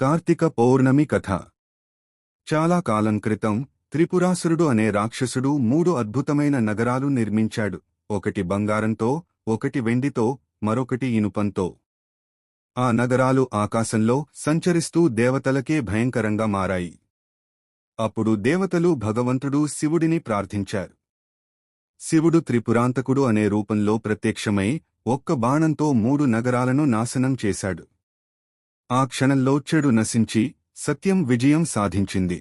కార్తీక పౌర్ణమి కథ. చాలా కాలం క్రితం త్రిపురాసురుడు అనే రాక్షసుడు మూడు అద్భుతమైన నగరాలు నిర్మించాడు. ఒకటి బంగారంతో ఒకటి వెండితో మరొకటి ఇనుపంతో. ఆ నగరాలు ఆకాశంలో సంచరిస్తూ దేవతలకే భయంకరంగా మారాయి. అప్పుడు దేవతలు భగవంతుడు శివుడిని ప్రార్థించారు. శివుడు త్రిపురాంతకుడు అనే రూపంలో ప్రత్యక్షమై ఒక్క బాణంతో మూడు నగరాలను నాశనం చేశాడు. ఆ క్షణంలో చెడు నశించి సత్యం విజయం సాధించింది.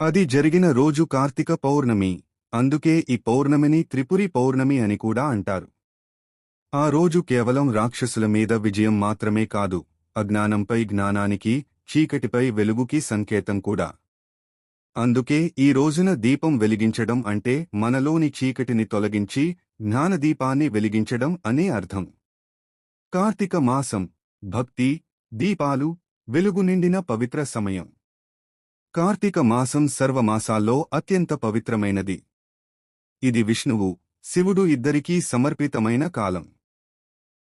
అది జరిగిన రోజు కార్తీక పౌర్ణమి అందుకే ఈ పౌర్ణమిని త్రిపురి పౌర్ణమి అని కూడా అంటారు. ఆ రోజు కేవలం రాక్షసుల మీద విజయం మాత్రమే కాదు అజ్ఞానంపై జ్ఞానానికి చీకటిపై వెలుగుకి సంకేతం కూడా. అందుకే ఈ రోజున దీపం వెలిగించడం అంటే మనలోని చీకటిని తొలగించి జ్ఞానదీపాన్ని వెలిగించడం అనే అర్థం. కార్తీక మాసం భక్తి దీపాలు వెలుగు నిండిన పవిత్ర సమయం. కార్తీక మాసం సర్వమాసాల్లో అత్యంత పవిత్రమైనది. ఇది విష్ణువు శివుడు ఇద్దరికీ సమర్పితమైన కాలం.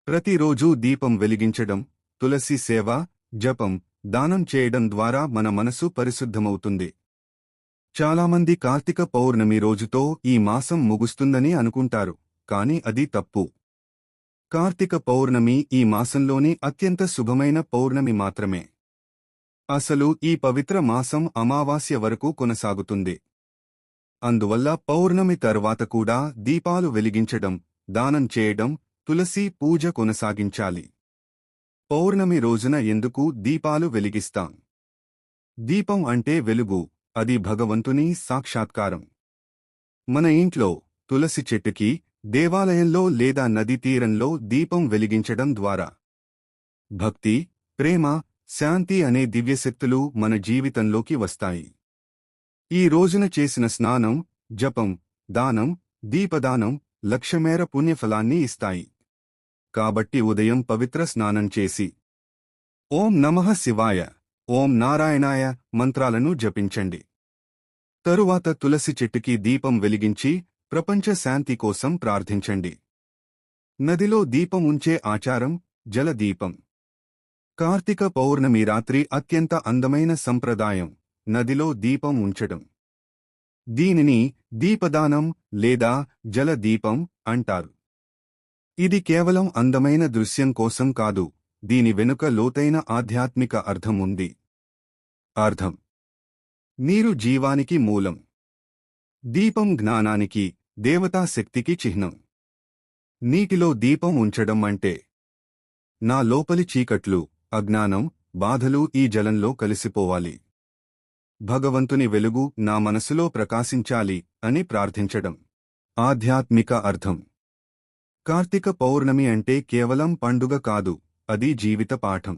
ప్రతిరోజూ దీపం వెలిగించడం తులసి సేవ జపం దానం చేయడం ద్వారా మన మనసు పరిశుద్ధమవుతుంది. చాలామంది కార్తీక పౌర్ణమి రోజుతో ఈ మాసం ముగుస్తుందని అనుకుంటారు కాని అది తప్పు. కార్తీక పౌర్ణమి ఈ మాసంలోనే అత్యంత శుభమైన పౌర్ణమి మాత్రమే. అసలు ఈ పవిత్ర మాసం అమావాస్య వరకు కొనసాగుతుంది. అందువల్ల పౌర్ణమి తర్వాత కూడా దీపాలు వెలిగించడం దానం చేయడం తులసి పూజ కొనసాగించాలి. పౌర్ణమి రోజున ఎందుకు దీపాలు వెలిగిస్తాం? దీపం అంటే వెలుగు అది భగవంతుని సాక్షాత్కారం. మన ఇంట్లో తులసి చెట్టుకి దేవాలయంలో లేదా నదీ తీరంలో దీపం వెలిగించడం ద్వారా. భక్తి ప్రేమ శాంతి అనే దివ్యశక్తులు మన జీవితంలోకి వస్తాయి. ఈ రోజున చేసిన స్నానం జపం దానం దీపదానం లక్షమేర పుణ్యఫలాన్ని ఇస్తాయి. కాబట్టి ఉదయం పవిత్ర స్నానం చేసి. ఓం నమః శివాయ. ఓం నారాయణాయ మంత్రాలను జపించండి. తరువాత తులసి చెట్టుకి దీపం వెలిగించి ప్రపంచ శాంతి కోసం ప్రార్థించండి. నదిలో దీపం ఉంచే ఆచారం జలదీపం కార్తీక పౌర్ణమి రాత్రి అత్యంత అందమైన సంప్రదాయం నదిలో దీపం ఉంచడం. దీనిని దీపదానం లేదా జలదీపం అంటారు. ఇది కేవలం అందమైన దృశ్యం కోసం కాదు దీని వెనుక లోతైన ఆధ్యాత్మిక అర్థం ఉంది. అర్థం. నీరు జీవానికి మూలం. దీపం జ్ఞానానికి దేవతా శక్తికి చిహ్నం. నీటిలో దీపం ఉంచడం అంటే నా లోపలి చీకట్లు అజ్ఞానం బాధలు ఈ జలంలో కలిసిపోవాలి. భగవంతుని వెలుగు నా మనసులో ప్రకాశించాలి అని ప్రార్థించడం. ఆధ్యాత్మిక అర్థం. కార్తీక పౌర్ణమి అంటే కేవలం పండుగ కాదు అది జీవిత పాఠం.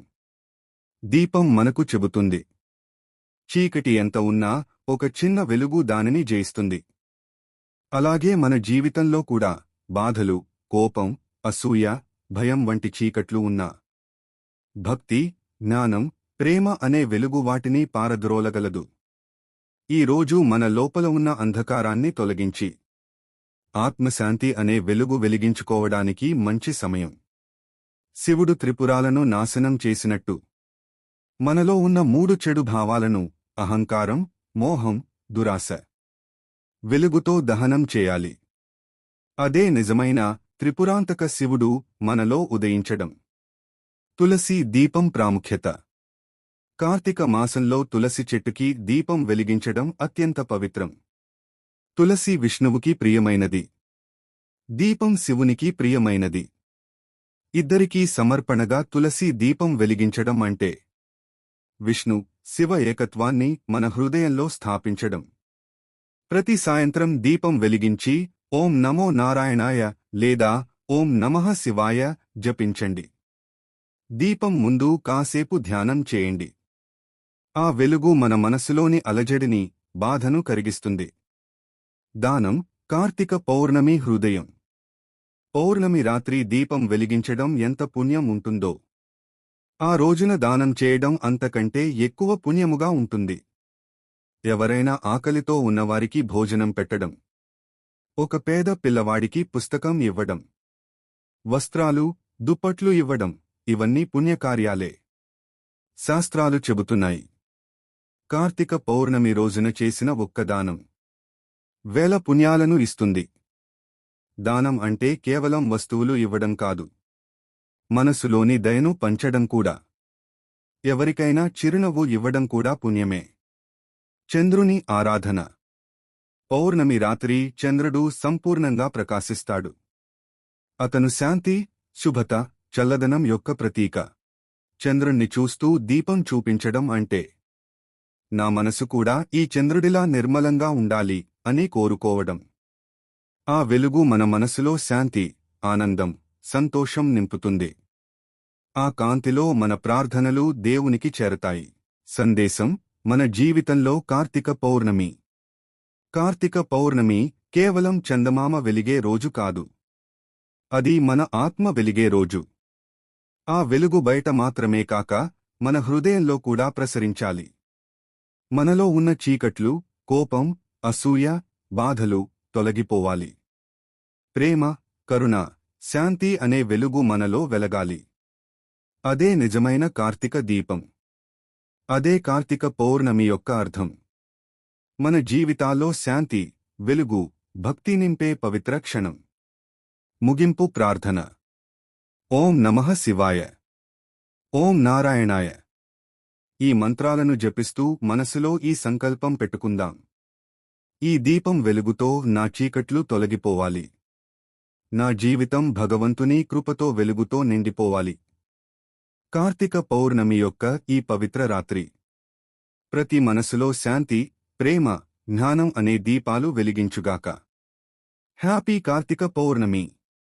దీపం మనకు చెబుతుంది. చీకటి ఎంత ఉన్నా ఒక చిన్న వెలుగు దానిని జయిస్తుంది. అలాగే మన జీవితంలో కూడా బాధలు కోపం అసూయ భయం వంటి చీకట్లు ఉన్నా. భక్తి జ్ఞానం ప్రేమ అనే వెలుగు వాటిని పారద్రోలగలదు. ఈ రోజు మన లోపల ఉన్న అంధకారాన్ని తొలగించి ఆత్మశాంతి అనే వెలుగు వెలిగించుకోవడానికి మంచి సమయం. శివుడు త్రిపురాలను నాశనం చేసినట్టు. మనలో ఉన్న మూడు చెడు భావాలను అహంకారం మోహం దురాశ. వెలుగుతో దహనం చేయాలి. అదే నిజమైన త్రిపురాంతక శివుడు మనలో ఉదయించడం. తులసి దీపం ప్రాముఖ్యత. కార్తీక మాసంలో తులసి చెట్టుకి దీపం వెలిగించడం అత్యంత పవిత్రం. తులసి విష్ణువుకి ప్రియమైనది. దీపం శివునికి ప్రియమైనది. ఇద్దరికీ సమర్పణగా తులసి దీపం వెలిగించడం అంటే విష్ణు శివ ఏకత్వాన్ని మన హృదయంలో స్థాపించడం. ప్రతి సాయంత్రం దీపం వెలిగించి ఓం నమో నారాయణాయ లేదా ఓం నమః శివాయ జపించండి. దీపం ముందు కాసేపు ధ్యానం చేయండి. ఆ వెలుగు మన మనసులోని అలజడిని బాధను కరిగిస్తుంది. దానం కార్తీక పౌర్ణమి హృదయం. పౌర్ణమి రాత్రి దీపం వెలిగించడం ఎంత పుణ్యం ఉంటుందో. ఆ రోజున దానం చేయడం అంతకంటే ఎక్కువ పుణ్యముగా ఉంటుంది. ఎవరైనా ఆకలితో ఉన్నవారికి భోజనం పెట్టడం. ఒక పేద పిల్లవాడికి పుస్తకం ఇవ్వడం. వస్త్రాలు దుప్పట్లు ఇవ్వడం ఇవన్నీ పుణ్యకార్యాలే. శాస్త్రాలు చెబుతున్నాయి. కార్తీక పౌర్ణమి రోజున చేసిన ఒక్క దానం. వేల పుణ్యాలను ఇస్తుంది. దానం అంటే కేవలం వస్తువులు ఇవ్వడం కాదు. మనసులోని దయను పంచడం కూడా. ఎవరికైనా చిరునవ్వు ఇవ్వడం కూడా పుణ్యమే. చంద్రుని ఆరాధన. పౌర్ణమి రాత్రి చంద్రుడు సంపూర్ణంగా ప్రకాశిస్తాడు. అతను శాంతి శుభత చల్లదనం యొక్క ప్రతీక. చంద్రుణ్ణి చూస్తూ దీపం చూపించడం అంటే నా మనసు కూడా ఈ చంద్రుడిలా నిర్మలంగా ఉండాలి అని కోరుకోవడం. ఆ వెలుగు మన మనసులో శాంతి ఆనందం సంతోషం నింపుతుంది. ఆ కాంతిలో మన ప్రార్థనలు దేవునికి చేరతాయి. సందేశం మన జీవితంలో కార్తీక పౌర్ణమి. కార్తీక పౌర్ణమి కేవలం చందమామ వెలిగే రోజు కాదు. అది మన ఆత్మ వెలిగే రోజు. ఆ వెలుగు బయట మాత్రమే కాక మన హృదయంలో కూడా ప్రసరించాలి. మనలో ఉన్న చీకట్లు కోపం అసూయ బాధలు తొలగిపోవాలి. ప్రేమ కరుణ శాంతి అనే వెలుగు మనలో వెలగాలి. అదే నిజమైన కార్తీక దీపం. అదే కార్తీక పౌర్ణమి యొక్క అర్థం. మన జీవితాల్లో శాంతి వెలుగు భక్తి నింపే పవిత్ర క్షణం. ముగింపు ప్రార్థన. ఓం నమః శివాయ. ఓం నారాయణాయ. ఈ మంత్రాలను జపిస్తూ మనసులో ఈ సంకల్పం పెట్టుకుందాం. ఈ దీపం వెలుగుతో నా చీకట్లు తొలగిపోవాలి. నా జీవితం భగవంతుని కృపతో వెలుగుతో నిండిపోవాలి. కార్తీక పౌర్ణమి యొక్క ఈ పవిత్ర రాత్రి. ప్రతి మనసులో శాంతి ప్రేమ జ్ఞానం అనే దీపాలు వెలిగించుగాక. హ్యాపీ కార్తీక పౌర్ణమి.